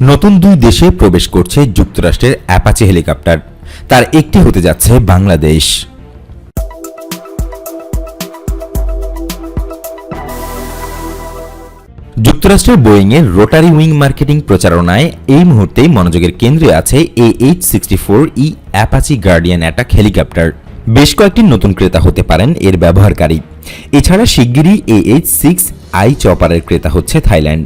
নতুন দুই দেশে প্রবেশ করছে যুক্তরাষ্ট্রের অ্যাপাচি হেলিকপ্টার। তার একটি হতে যাচ্ছে বাংলাদেশ। যুক্তরাষ্ট্রের বোয়িংয়ের রোটারি উইং মার্কেটিং প্রচারণায় এই মুহূর্তে মনোযোগের কেন্দ্রে আছে A H sixty four E Apache Guardian attack helicopter. বেশ কয়েকটি নতুন ক্রেতা হতে পারেন এর ব্যবহারকারী। এছাড়া শিগগিরই এ এইচ সিক্স আই চপারের ক্রেতা হচ্ছে থাইল্যান্ড।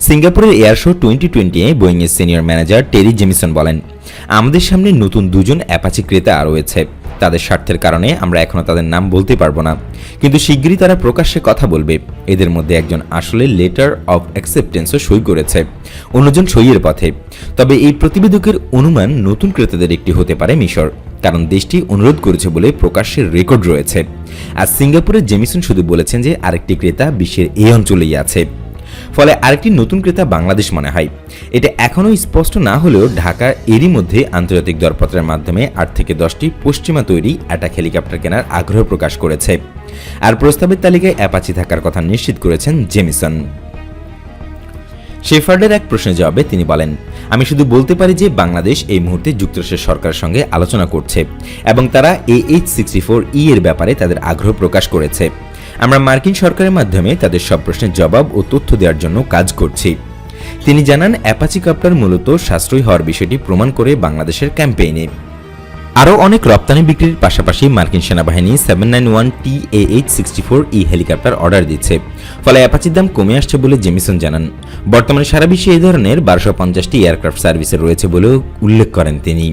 সিঙ্গাপুরের এয়ার শো টোয়েন্টি টোয়েন্টি বোয়িংয়ের সিনিয়র ম্যানেজার টেরি জেমিসন বলেন, আমাদের সামনে নতুন দুজন অ্যাপাচি ক্রেতা রয়েছে। তাদের স্বার্থের কারণে আমরা এখনও তাদের নাম বলতে পারব না। কিন্তু শিগগিরই তারা প্রকাশ্যে কথা বলবে। এদের মধ্যে একজন আসলে লেটার অফ অ্যাকসেপ্টেন্সও সই করেছে। অন্যজন সইয়ের পথে। তবে এই প্রতিবেদকের অনুমান নতুন ক্রেতাদের একটি হতে পারে মিশর। কারণ দেশটি অনুরোধ করেছে বলে প্রকাশ্যের রেকর্ড রয়েছে। আর সিঙ্গাপুরের জেমিসন শুধু বলেছেন যে আরেকটি ক্রেতা বিশ্বের এই অঞ্চলেই আছে। ফলে আরেকটি নতুন ক্রেতা বাংলাদেশ মনে হয়। এটা এখনও স্পষ্ট না হলেও ঢাকার এরই মধ্যে আন্তর্জাতিক দরপত্রের মাধ্যমে আট থেকে দশটি পশ্চিমা তৈরি অ্যাটাক হেলিকপ্টার কেনার আগ্রহ প্রকাশ করেছে। আর প্রস্তাবের তালিকায় অ্যাপাচি থাকার কথা নিশ্চিত করেছেন জেমিসন। শেফার্ডের এক প্রশ্নের জবাবে তিনি বলেন, আমি শুধু বলতে পারি যে বাংলাদেশ এই মুহূর্তে যুক্তরাষ্ট্রের সরকারের সঙ্গে আলোচনা করছে এবং তারা A H sixty four E এর ব্যাপারে তাদের আগ্রহ প্রকাশ করেছে। আমরা মার্কিন সরকারের মাধ্যমে তাদের সব প্রশ্নের জবাব ও তথ্য দেওয়ার জন্য কাজ করছি। তিনি জানান, অ্যাপাচি কাপ্টার মূলত সাশ্রয়ী হওয়ার বিষয়টি প্রমাণ করে বাংলাদেশের ক্যাম্পেইনে। আরও অনেক রপ্তানি বিক্রির পাশাপাশি মার্কিন সেনাবাহিনী seven nine one T H sixty four E helicopter order দিচ্ছে। ফলে অ্যাপাচির দাম কমে আসছে বলে জেমিসন জানান। বর্তমানে সারা বিশ্বে এই ধরনের বারোশো পঞ্চাশটি এয়ারক্রাফট সার্ভিসে রয়েছে বলেও উল্লেখ করেন তিনি।